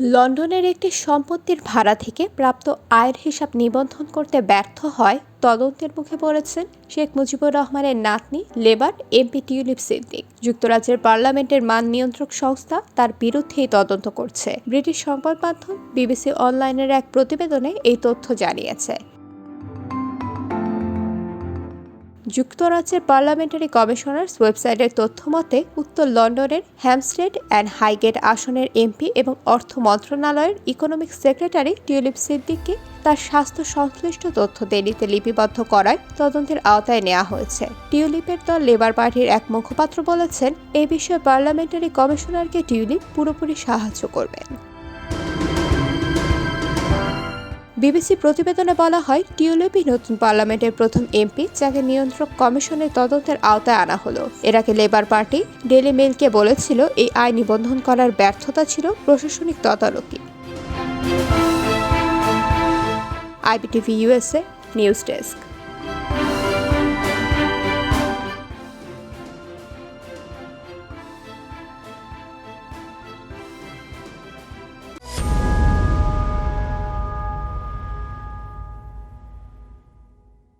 লন্ডনের একটি সম্পত্তির ভাড়া থেকে প্রাপ্ত আয়ের হিসাব নিবন্ধন করতে ব্যর্থ হয় তদন্তের মুখে পড়েছেন শেখ মুজিবুর রহমানের নাতনি লেবার এমপি টিউলিপ সিদ্দিক। যুক্তরাজ্যের পার্লামেন্টের মান নিয়ন্ত্রক সংস্থা তার বিরুদ্ধেই তদন্ত করছে। ব্রিটিশ সংবাদ মাধ্যম বিবিসি অনলাইনের এক প্রতিবেদনে এই তথ্য জানিয়েছে। যুক্তরাজ্যের পার্লামেন্টারি কমিশনার্স ওয়েবসাইটের তথ্য মতে, উত্তর লন্ডনের হ্যামস্টেড অ্যান্ড হাইগেট আসনের এমপি এবং অর্থ মন্ত্রণালয়ের ইকোনমিক সেক্রেটারি টিউলিপ সিদ্দিককে তার স্বাস্থ্য সংশ্লিষ্ট তথ্য দেরিতে লিপিবদ্ধ করায় তদন্তের আওতায় নেওয়া হয়েছে। টিউলিপের দল লেবার পার্টির এক মুখপাত্র বলেছেন, এ বিষয়ে পার্লামেন্টারি কমিশনারকে টিউলিপ পুরোপুরি সাহায্য করবেন। বিবিসি প্রতিবেদনে বলা হয়, টিউলিপি নতুন পার্লামেন্টের প্রথম এমপি যাকে নিয়ন্ত্রক কমিশনের তদন্তের আওতায় আনা হলো। এর আগে লেবার পার্টি ডেলি মেলকে বলেছিল, এই আয় নিবন্ধন করার ব্যর্থতা ছিল প্রশাসনিক তদারকি। IBTV USA news desk.